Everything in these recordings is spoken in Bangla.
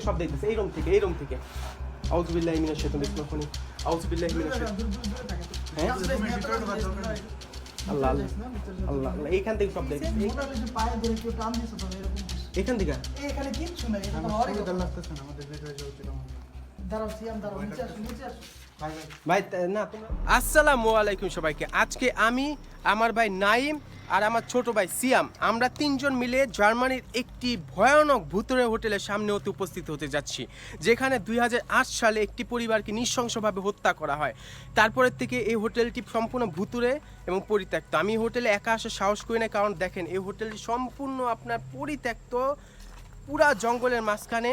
সব দেখতেছে এই থেকে এই থেকে। আউজুবিল্লাহ শাইতানির রাজিম আউজুবিল্লাহ হ্যাঁ? আল্লাহ আল্লাহ আল্লাহ এইখান থেকে সব এখান থেকে? এখানে কিচ্ছু নাই। দাঁড়াও, সিয়াম, দাঁড়াও, নিচে আসো নিচে আসো। ভাই না আসসালামু আলাইকুম সবাইকে। আজকে আমি, আমার ভাই নাইম আর আমার ছোট ভাই সিয়াম, আমরা তিনজন মিলে জার্মানির একটি ভয়ানক ভূতুরে হোটেলের সামনে হতে উপস্থিত হতে যাচ্ছি, যেখানে দুই হাজার আট সালে একটি পরিবারকে নৃশংসভাবে হত্যা করা হয়। তারপরের থেকে এই হোটেলটি সম্পূর্ণ ভূতুরে এবং পরিত্যক্ত। আমি হোটেলে একা আসার সাহস করি না, কারণ দেখেন, এই হোটেলটি সম্পূর্ণ আপনার পরিত্যক্ত, পুরা জঙ্গলের মাঝখানে।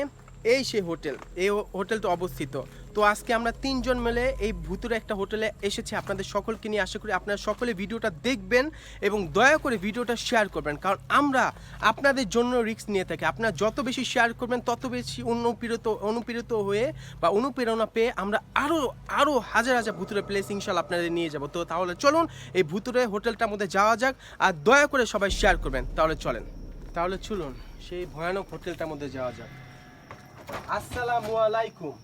এই সেই হোটেল, এই হোটেলটা অবস্থিত। তো আজকে আমরা তিনজন মিলে এই ভুতুরে একটা হোটেলে এসেছি আপনাদের সকলকে নিয়ে। আশা করি আপনারা সকলে ভিডিওটা দেখবেন এবং দয়া করে ভিডিওটা শেয়ার করবেন। কারণ আমরা আপনাদের জন্য রিস্ক নিয়ে থাকি। আপনারা যত বেশি শেয়ার করবেন, তত বেশি অনুপ্রেরিত অনুপ্রেরিত হয়ে বা অনুপ্রেরণা পেয়ে আমরা আরও আরও হাজার হাজার ভুতুরে প্লেস ইনশাল আপনাদের নিয়ে যাব। তো তাহলে চলুন এই ভুতুরে হোটেলটার মধ্যে যাওয়া যাক আর দয়া করে সবাই শেয়ার করবেন। তাহলে চলেন, তাহলে চলুন সেই ভয়ানক হোটেলটার মধ্যে যাওয়া যাক। আসসালামু আলাইকুম।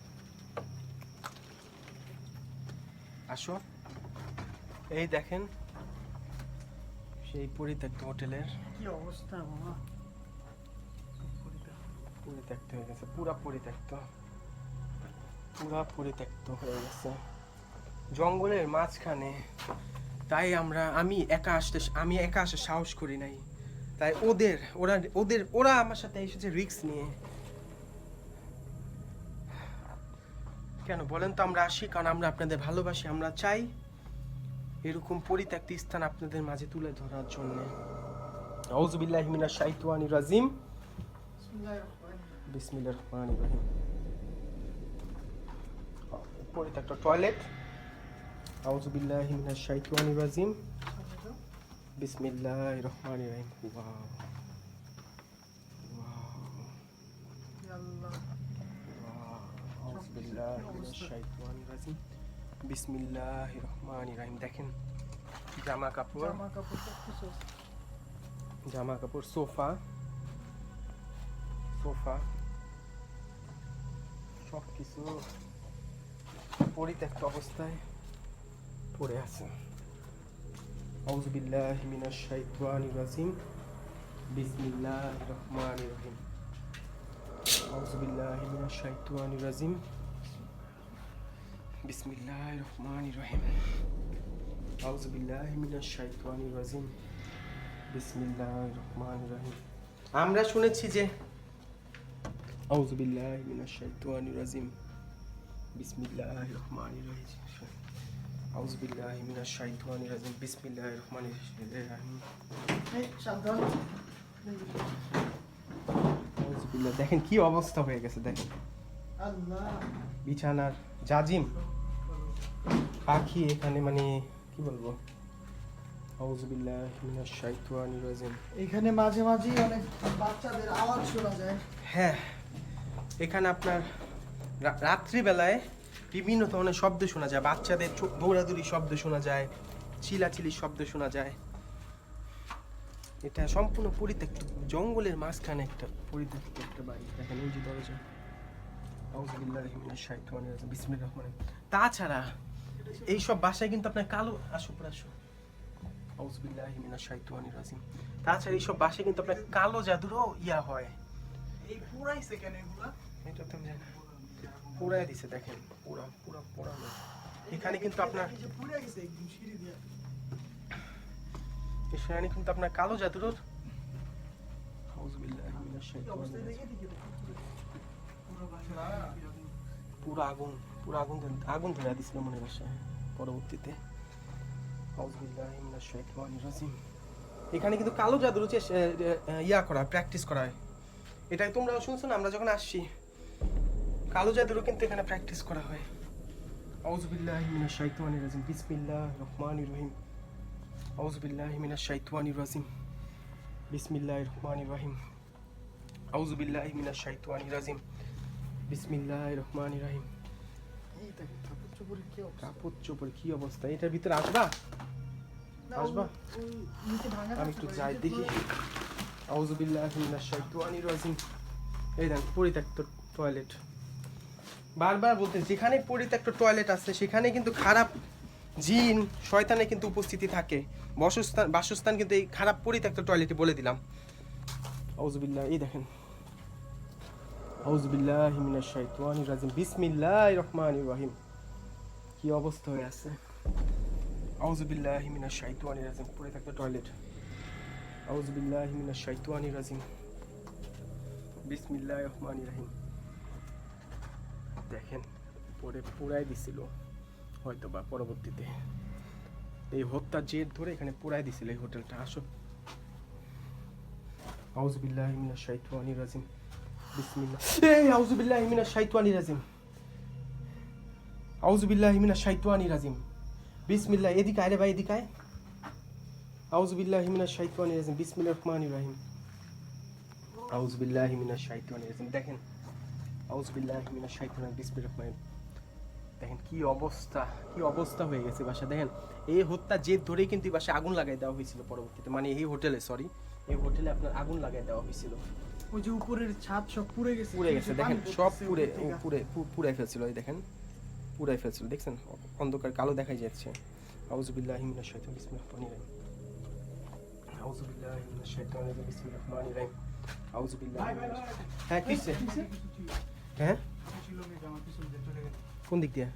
আসো। এই দেখেন সেই পরিত্যক্ত হোটেলের কি অবস্থা মামা পরিত্যক্ত। হয়ে গেছে পুরা পরিত্যক্ত। পুরা পরিত্যক্ত হয়ে গেছে। জঙ্গলের মাঝখানে তাই আমরা আমি একা আসতে আমি একা আসতে সাহস করি নাই। তাই ওদের ওরা ওদের ওরা আমার সাথে এসেছে রিস্ক নিয়ে। কেন বলেন তো, আমরা আসি, কারণ আমরা আপনাদের ভালোবাসি, আমরা চাই এরকম পরিত্যক্ত স্থান আপনাদের মাঝে তুলে ধরার জন্য। আউজুবিল্লাহি মিনাশ শাইতানির রাজিম। বিসমিল্লাহির রহমানির রহিম। পরিত্যক্ত টয়লেট। আউজুবিল্লাহি মিনাশ শাইতানির রাজিম। বিসমিল্লাহির রহমানির রহিম। ওয়াও ইয়া আল্লাহ আউযু বিল্লাহি মিনাশ শাইতানির রাজিম বিসমিল্লাহির রহমানির রহিম দেখেন জামা কাপড় জামা কাপড় সোফা। সোফা। সব কিছু পরিত্যক্ত অবস্থায় পড়ে আছে। আউযু বিল্লাহি মিনাশ শাইতানির রাজিম বিসমিল্লাহির রহমানির রহিম আউযু বিল্লাহি মিনাশ শাইতানির রাজিম বিসমিল্লাহির রহমানির রহিম রাজিম বিসমিল্লাহির রহমানির রহিম আমরা শুনেছি যে আউযু বিল্লাহি মিনাশ শাইতানির রাজিম বিসমিল্লাহির রহমানির রহিম আউযু বিল্লাহি মিনাশ শাইতানির রাজিম বিসমিল্লাহির রহমানির রহিম দেখেন কি অবস্থা হয়ে গেছে দেখেন। আল্লাহ। বিছানার জাজিম। পাখি এখানে মানে কি বলব? এখানে মাঝে মাঝেই অনেক বাচ্চাদের আওয়াজ শোনা যায়। হ্যাঁ এখানে আপনার রাত্রিবেলায় বিভিন্ন ধরনের শব্দ শোনা যায়। বাচ্চাদের দৌড়াদৌড়ি শব্দ শোনা যায় চিলাচিলির শব্দ শোনা যায়। এটা সম্পূর্ণ পরিত্যক্ত জঙ্গলের মাঝখানে একটা পরিত্যক্ত একটা বাড়ি। দেখেন ওই যে দরজা। আউযুবিল্লাহি তাছাড়া এইসব বাসায় কিন্তু আপনার কালো আসো উপরে আসো। আউযুবিল্লাহি মিনাশ শাইতানির রাজিম। তাছাড়া এইসব বাসায় কিন্তু আপনার কালো জাদুরও ইয়া হয়। এই পুরাইছে কেন এগুলা। এটা তো জানি পুরাই দিছে দেখেন। পুরা পুরা পোড়ানো এখানে কিন্তু আপনার এই পুড়ে গেছে একদম সিঁড়ি দিয়ে। এখানে কিন্তু আপনার কালো জাদুর আউযুবিল্লাহি মিনাশ শাইতানির রাজিম। পুরো পুরো আগুন। পুরো আগুন ধরে- আগুন ধরে দিছিল মনে বাসায় পরবর্তীতে। এখানে কিন্তু কালো জাদুর হচ্ছে ইয়া করা, প্র্যাকটিস করা। হয় এটাই তোমরাও শুনছো না, আমরা যখন আসছি, কালো জাদুরও কিন্তু এখানে প্র্যাকটিস করা হয়। আউযুবিল্লাহি মিনাশ শাইতানির রাজিম, বিসমিল্লাহির রহমানির রহিম। আউযুবিল্লাহি মিনাশ শাইতানির রাজিম, বিসমিল্লাহির রহমানির রহিম। আউযুবিল্লাহি মিনাশ শাইতানির রাজিম, বিসমিল্লাহির রহমানির রহিম। কাপড় চোপড়ের কি অবস্থা? কাপড় চোপড় কি অবস্থা? এটার ভিতরে আসবা? আসবা? আমি একটু যাই দেখি। পুরো- মিনাশ শাইতানির রাজিম। এই দেন পরিত্যক্ত টয়লেট বারবার বলতে যেখানে পরিত্যক্ত টয়লেট আছে সেখানে কিন্তু খারাপ জিন শয়তানে কিন্তু উপস্থিতি থাকে। বসস্থান বাসস্থান কিন্তু এই খারাপ পরিত্যক্ত টয়লেটে বলে দিলাম। আউজুবিল্লাহ এই দেখেন। হাউজবিল্লাহ মিনাশাইতানি রাজিম। বিসমিল্লাহ রহমান রহিম। কি অবস্থা হয়ে আছে? আউজ বিল্লা হিমিনা মিনাশাইতানি রাজিম। পড়ে থাকতো টয়লেট। হাউজবিল্লাহ মিনাশাইতানি রাজিম। বিসমিল্লাহ রহমান রহিম। দেখেন, পরে পুরাই দিছিল। হয়তো বা পরবর্তীতে। এই হত্যা জেদ ধরে এখানে পুরাই দিছিল এই হোটেলটা। আসো। হিমিনা মিনাশাইতানি রাজিম। বিসমিল্লাহ এই আউজুবিল্লাহ মিনাশ শাইতানির রাজিম আউজুবিল্লাহ মিনাশ শাইতানির রাজিম বিসমিল্লাহ এদিকে আয় রে ভাই এদিকে আয় আউজুবিল্লাহ মিনাশ শাইতানির রাজিম বিসমিল্লাহির রহমানির রহিম আউজুবিল্লাহ মিনাশ শাইতানির রাজিম দেখেন আউজুবিল্লাহ মিনাশ শাইতানির বিসমিল্লাহির রহমানির দেখেন কি অবস্থা? কি অবস্থা হয়ে গেছে বাসা? দেখেন, এই হত্যা জেদ ধরেই কিন্তু বাসায় আগুন লাগাই দেওয়া হয়েছিল পরবর্তীতে। মানে এই হোটেলে সরি এই হোটেলে আপনার আগুন লাগাই দেওয়া হয়েছিল। ওই যে উপরের ছাদ সব পুড়ে গেছে পুড়ে গেছে। দেখেন সব পুড়ে। পুড়ে পুড়ে ফেলছিল এই দেখেন পুড়ে ফেলছিল। দেখছেন অন্ধকার কালো দেখাই যাচ্ছে। আউজুবিল্লাহ মিনাশ শাইতানির বিসমিল্লাহির রহমানির রহিম। আউজুবিল্লাহ রহমানির আউজুবিল্লাহ হ্যাঁ কিসে হ্যাঁ? কোন দিক দিয়ে?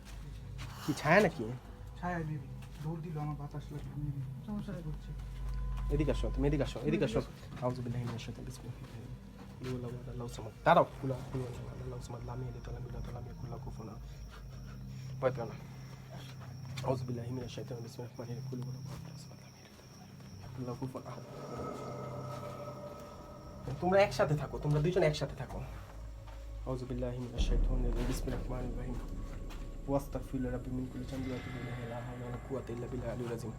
কি ছায়া নাকি? ছায়া নেবি দৌড় দিল আমার বাতাস লাগল সমস্যা করছে এদিকে আসো তুমি এদিকে আসো এদিকে আসো। আউজুবিল্লাহি মিনাশ শাইতানির বিসমিল্লাহির রহমানির রহিম। lau sama taro kula kula lau sama lami ni tala bila tala mi kula kufuna patana أعوذ بالله من الشيطان بسم الله الرحمن الرحيم كل ولا الله كفر أحد তোমরা একসাথে থাকো তোমরা দুজন একসাথে থাকো أعوذ بالله من الشيطان الرجيم بسم الله الرحمن الرحيم واستغفر ربي من كل ذنب واتوب إليه لا حول ولا قوة إلا بالله العلي العظيم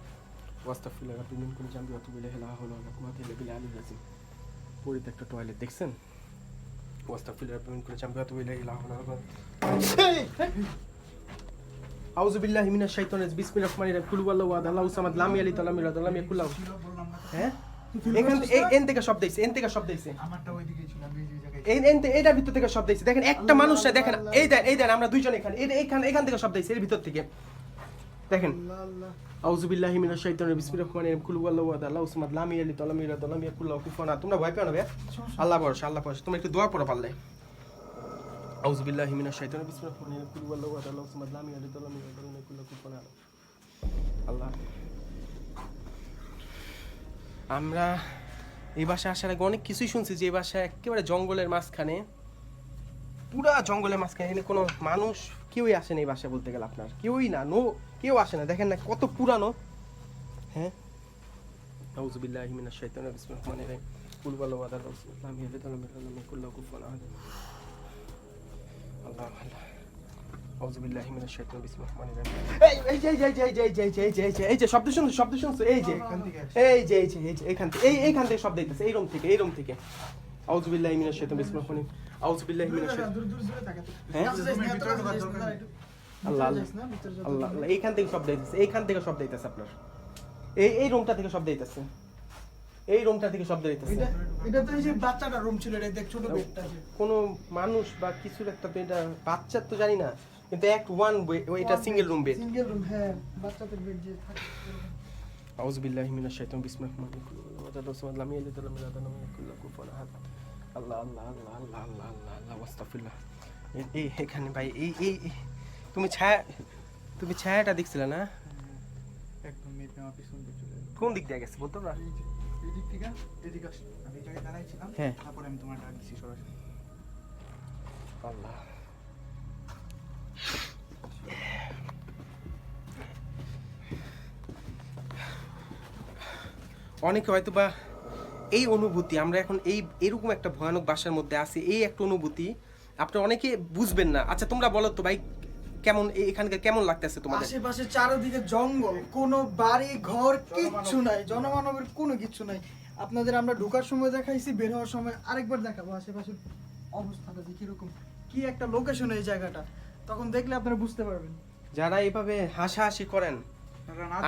واستغفر ربي من كل ذنب واتوب إليه لا حول ولا قوة إلا بالله العلي العظيم পরিত্যক্ত টয়লেট দেখছেন? ওয়াস্তা ফিলার পেমেন্ট করে চাম্পে হিমিনা শাইতান রহমানির রহিম কুল ওয়াল্লাহু আহাদ আল্লাহু সামাদ লাম হ্যাঁ? এখান এন থেকে সব দেখছে এন থেকে আমারটা ওইদিকে ছিল জায়গায় এন ভিতর থেকে সব দেখছে দেখেন একটা মানুষ দেখেন এই দেন এই দেন আমরা দুইজন এখানে। এখান এখান থেকে সব দেখছে এর ভিতর থেকে। দেখেন আমরা এই বাসায় আসার আগে অনেক কিছুই শুনছি যে এই বাসায় একেবারে জঙ্গলের মাঝখানে পুরা জঙ্গলের মাঝখানে এখানে কোনো মানুষ কেউই আসে না এই বাসায় বলতে গেলে আপনার কেউই না নো কেউ আসে না দেখেন না কত পুরানো হ্যাঁ আউযুবিল্লাহি মিনাশ শাইতানির বিসমিল্লাহির রহমানির রহিম কুল ওয়াল্লাহু আহাদ আল্লাহু সামাদ লাম ইয়ালিদ ওয়া লাম ইউলাদ ওয়া লাম ইয়াকুল লাহু কুফুয়ান আহাদ আল্লাহ আল্লাহ আউযুবিল্লাহি মিনাশ শাইতানির বিসমিল্লাহির রহমানির এই এই যে এই যে এই যে এই যে এই যে এই যে এই যে এই যে শব্দ শুনছো শব্দ শুনছো এই যে থেকে এই যে এই যে এই যে এখান থেকে এই এইখান থেকে শব্দ দিতেছে এই রুম থেকে এই রুম থেকে আউযুবিল্লাহি মিনাশ শাইতানির বিসমিল্লাহির রহমানির রহিম। মিনাশ হ্যাঁ? আল্লাহ আল্লাহ। আল্লাহ এইখান থেকে দিতেছে এইখান থেকে দিতেছে আপনার। এই এই রুমটা থেকে দিতেছে এই রুমটা থেকে শব্দ দিতেছে এটা এটা তো এই যে বাচ্চাটা রুম ছিল এটা দেখ ছোট বেডটা কোনো মানুষ বা কিছুর একটা তো এটা বাচ্চার তো জানি না কিন্তু এক ওয়ান এটা single room bed single room হ্যাঁ বাচ্চাদের বেড যে থাকে। আউযু বিল্লাহি মিনাশ শাইতানির বিসমিল্লাহির রহমানির রহিম। ওয়া তাদাসসামাদ লাম ইয়ালিদ ওয়া লাম ইয়াকুল লাহু কুফুয়ান আহাদ। আল্লাহ আল্লাহ আল্লাহ আল্লাহ আল্লাহ আল্লাহ আল্লাহ ওয়াস্তাগফিরুল্লাহ এই- এখানে ভাই এই এই তুমি ছায়া তুমি ছায়াটা দেখছিলে না? একদম মেপে আমার পিছন দিয়ে চলে কোন দিক দিয়ে গেছে বলতো না এই দিক থেকে এদিকে আসলো। আমি এই জায়গায় দাঁড়াইছিলাম হ্যাঁ। তারপরে আমি তোমার ডাক দিছি সরাসরি। আল্লাহ। অনেকে হয়তো বা এই অনুভূতি আমরা এখন এই এরকম একটা ভয়ানক বাসার মধ্যে আছি এই একটা অনুভূতি আপনারা অনেকে বুঝবেন না। আচ্ছা তোমরা বলো তো ভাই কেমন এখানকার কেমন লাগতেছে তোমাদের? আশেপাশে চারিদিকে জঙ্গল কোনো বাড়ি ঘর কিচ্ছু নাই জনমানবের কোনো কিচ্ছু নাই। আপনাদের আমরা ঢোকার সময় দেখাইছি বের হওয়ার সময় আরেকবার দেখাবো আশেপাশের অবস্থাটা যে কীরকম কি একটা লোকেশন এই জায়গাটা তখন দেখলে আপনারা বুঝতে পারবেন। যারা এইভাবে হাসাহাসি করেন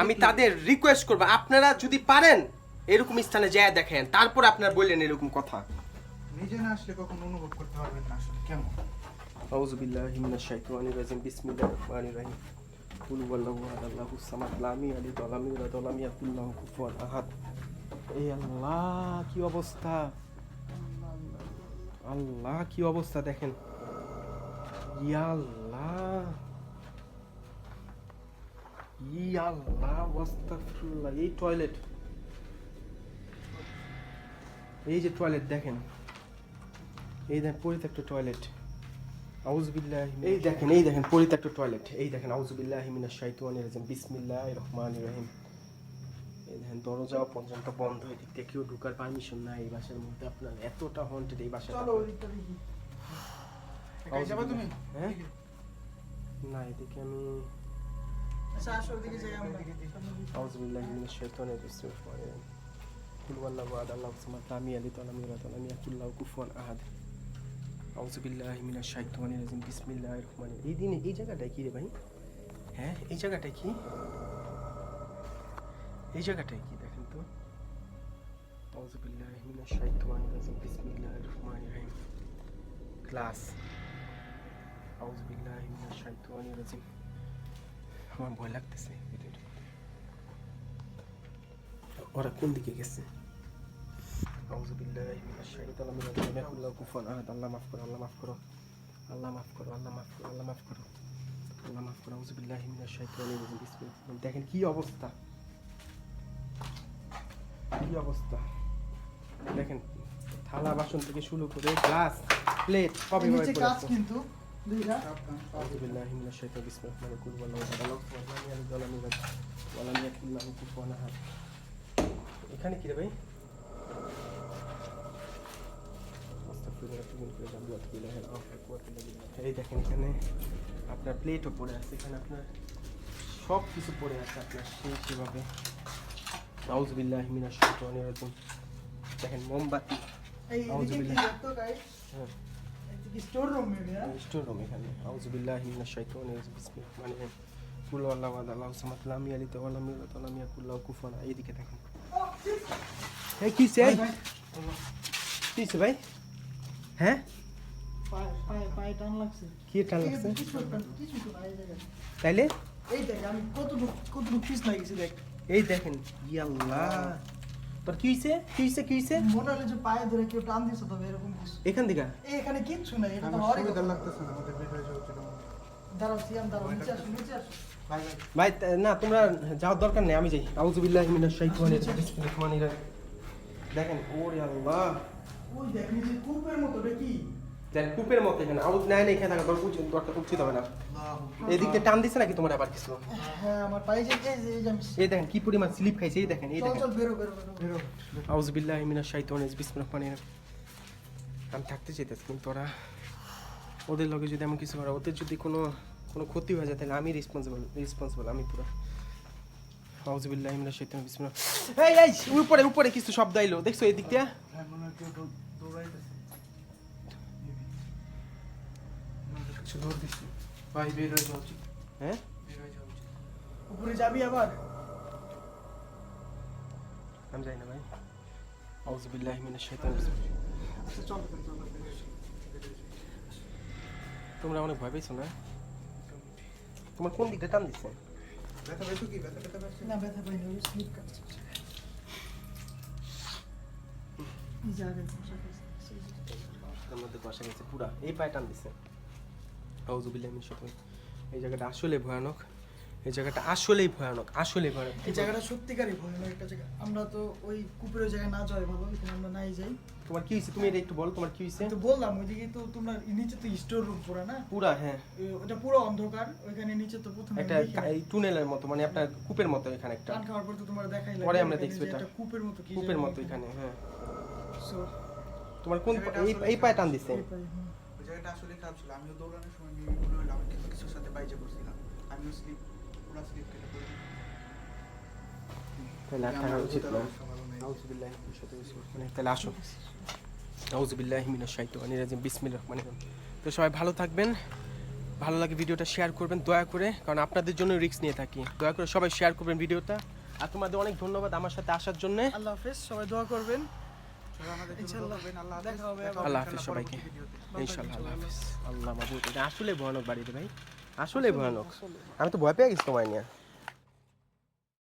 আমি তাদের রিকোয়েস্ট করব আপনারা যদি পারেন এরকম স্থানে যায় দেখেন। তারপর আপনার বললেন এরকম কথা। নিজে না আসলে কখন অনুভব করতে পারবেন না আসলে কেমন? আউযু বিল্লাহি মিনাশ শাইতানির রাজিম বিসমিল্লাহির রহমানির রহিম। কুল ওয়াল্লাহু আহাদ আল্লাহুস সামাদ লাম ইয়ালিদ ওয়া লাম ইউলাদ ওয়া লাম ইয়াকুল লাহু কুফুয়ান আহাদ। এই আল্লাহ কি অবস্থা? আল্লাহ কি অবস্থা দেখেন। ইয়া আল্লাহ। ইয়া আল্লাহ এই টয়লেট এই যে টয়লেট দেখেন এই দেখেন পরিত্যক্ত টয়লেট আউজবিল্লাহ এই দেখেন এই দেখেন পরিত্যক্ত টয়লেট এই দেখেন আউজবিল্লাহ মিনাশ শাইতানির রাজিম। বিসমিল্লাহির রহমানির রহিম। এই দেখেন দরজাও পর্যন্ত বন্ধ। এদিক থেকে কেউ ঢুকার পারমিশন নাই। এই বাসার মধ্যে আপনার এতটা হন্টেড এই যাবা তুমি? হ্যাঁ? না এদিকে আমি আচ্ছা আসো ওদিকে যাই আমরা। কুল আল্লাহ আদ আল্লাহ সামাদ লামি আলি তালামি রাতালামি আকুল্লাহ কুফুয়ান আহাদ আউজবিল্লাহ মিনা শাহিদানি রাজিম বিসমিল্লাহ রহমান এই দিনে এই জায়গাটায় কী রে ভাই? হ্যাঁ এই জায়গাটায় কি? এই জায়গাটায় কি? দেখেন তো। আউজবিল্লাহ মিনা শাহিদানি রাজিম বিসমিল্লাহ রহমান রহিম ক্লাস আউজবিল্লাহ মিনা শাহিদানি রাজিম আমার ভয় লাগতেছে ভিডিওটা ওরা কোন দিকে গেছে? আউযু বিল্লাহি মিনাশ শাইতানির রাজিম লাম ইয়াকুল লাহু কুফুয়ান আহাদ আল্লাহ মাফ করো আল্লাহ মাফ করো আল্লাহ মাফ করো আল্লাহ মাফ করো আল্লাহ মাফ করো আল্লাহ মাফ করো আউযু বিল্লাহি মিনাশ শাইতানির রাজিম বিসমিল্লাহ দেখেন কি অবস্থা কি অবস্থা দেখেন থালা বাসন থেকে শুরু করে গ্লাস প্লেট সবই এই ভাবে নিচে পড়ে কাজ আছে। কিন্তু দুইটা أعوذ بالله من الشيطان بسم الله الرحمن الرحيم قل هو الله أحد الله الصمد لم يلد ولم يولد ولم يكن له كفوا أحد এখানে কি রে ভাই এই দেখেন এখানে আপনার প্লেটও পড়ে আছে এখানে আপনার সব কিছু পড়ে আছে আপনার সেই সেভাবে আউযু বিল্লাহি মিনাশ শাইতানির দেখেন মোমবাতি। হ্যাঁ। স্টোর রুম হ্যাঁ রুম এখানে। রহিম কুল আল্লাহু আল্লাহু। এইদিকে দেখেন। কিসে কিসে ভাই? হ্যাঁ? পায়ে পায়ে পায়ে টান লাগছে। কি টান। তাইলে? এই দেখ আমি কতটুকু কতটুকু পিস লাগিয়েছি দেখ। এই দেখেন তোর কি হইছে? কি হইছে কি হইছে? মনে হলো যে পায়ে ধরে কেউ টান দিছে তবে এরকম কিছু। এখান থেকে এখানে কিচ্ছু নাই এটা তো আমার হওয়ারই লাগতেছে না আমাদের বের যাওয়া উচিত আমার। দাঁড়াও সিয়াম দাঁড়াও নিচে আসো নিচে আসো। ভাই না তোমরা যাওয়ার দরকার নেই আমি যাই। আউযু বিল্লাহি মিনাশ শাইতানির রাজিম। বিসমিল্লাহির রহমানির রহিম। দেখেন ওরে আল্লাহ। ওই দেখ নিচে কূপের মতো এটা কি? দেখ কূপের মতো এখানে। আউজ নাই না এখানে থাকা দরকার উচিত দরকার উচিত হবে না। এদিক টান দিছে নাকি তোমার আবার কিছু? হ্যাঁ আমার পায়ে যে এই দেখেন কি পরিমাণ স্লিপ খাইছে এই দেখেন এই চল দেখেন। চল বেরো বেরো বেরো আউযু বিল্লাহি মিনাশ শাইতানির রাজিম বিসমিল্লাহির রহমানির রহিম। আমি থাকতে চাইতেছি কিন্তু ওরা ওদের লগে যদি এমন কিছু করে ওদের যদি কোনো কোনো ক্ষতি হয়ে যায় তাহলে আমি রেসপন্সিবল রেসপন্সিবল আমি পুরো বিসমিল্লাহ। এই এই উপরে উপরে কিছু শব্দ আইলো। দেখছ এই দিক দিয়ে? হ্যাঁ? ভাই বের যাওয়া উচিত উপরে যাবি আবার? আমি যাই না ভাই। মিনাশ আচ্ছা। তোমরা অনেক ভয় পেয়েছ না? তোমার কোন দিকটা টান দিচ্ছে ব্যথা পেয়েছ কি ব্যথা ব্যথা পেয়েছ না ব্যথা পাইনি ওই স্লিপ কাটছে এই যে আগে বসা গেছে, মধ্যে বসা গেছে পুরা। এই পায়ে টান দিচ্ছে আউজুবিল্লাহ মিন শাইতানির এই জায়গাটা আসলে ভয়ানক। এই জায়গাটা আসলেই ভয়ানক আসলেই ভয়ানক। এই জায়গাটা সত্যিকারই ভয়ানক একটা জায়গা। আমরা তো ওই কুকুরের জায়গায় না যাই ভালো এখানে আমরা নাই যাই। তোমার কি হয়েছে তুমি এটা একটু বলো তোমার কি হয়েছে তো বললাম ওইদিকে তো তোমরা নিচে তো স্টোর রুম পুরা না? পুরা হ্যাঁ। ওটা পুরো অন্ধকার ওইখানে নিচে তো প্রথমে একটা এই টুনেলের মতো মানে আপনার কূপের মতো এখানে একটা। টান খাওয়ার পর তো তোমার দেখাই পরে আমরা দেখছি এটা। একটা কূপের মতো কি কূপের মতো এখানে হ্যাঁ। So, তোমার কোন এই এই পায়ে টান পায়ে, ওই জায়গাটা আসলে খারাপ ছিল। আমিও দৌড়ানোর সময় আমি মনে হলো আমি কিছু কিছুর সাথে বাইজে পড়ছিলাম আমিও স্লিপ পুরো স্লিপ কেটে পড়ি তাহলে আর থাকা উচিত না। আউজুবিল্লাহি মিনাশ শাইতানির রাজিম তাহলে আসো। আউজুবিল্লাহি মিনাশ শাইতানির রাজিম। বিসমিল্লাহির রহমানির তো সবাই ভালো থাকবেন। ভালো লাগে ভিডিওটা শেয়ার করবেন দয়া করে। কারণ আপনাদের জন্য রিস্ক নিয়ে থাকি। দয়া করে সবাই শেয়ার করবেন ভিডিওটা। আর তোমাদের অনেক ধন্যবাদ আমার সাথে আসার জন্য। আল্লাহ হাফেজ সবাই দোয়া করবেন। আল্লাহ দেখা হবে হাফেজ সবাইকে। ইনশাল্লাহ আল্লাহ হাফেজ। আল্লাহ এটা আসলে ভয়ানক বাড়িতে ভাই। আসলে ভয়ানক। আমি তো ভয় পেয়ে গেছি তোমায় নিয়ে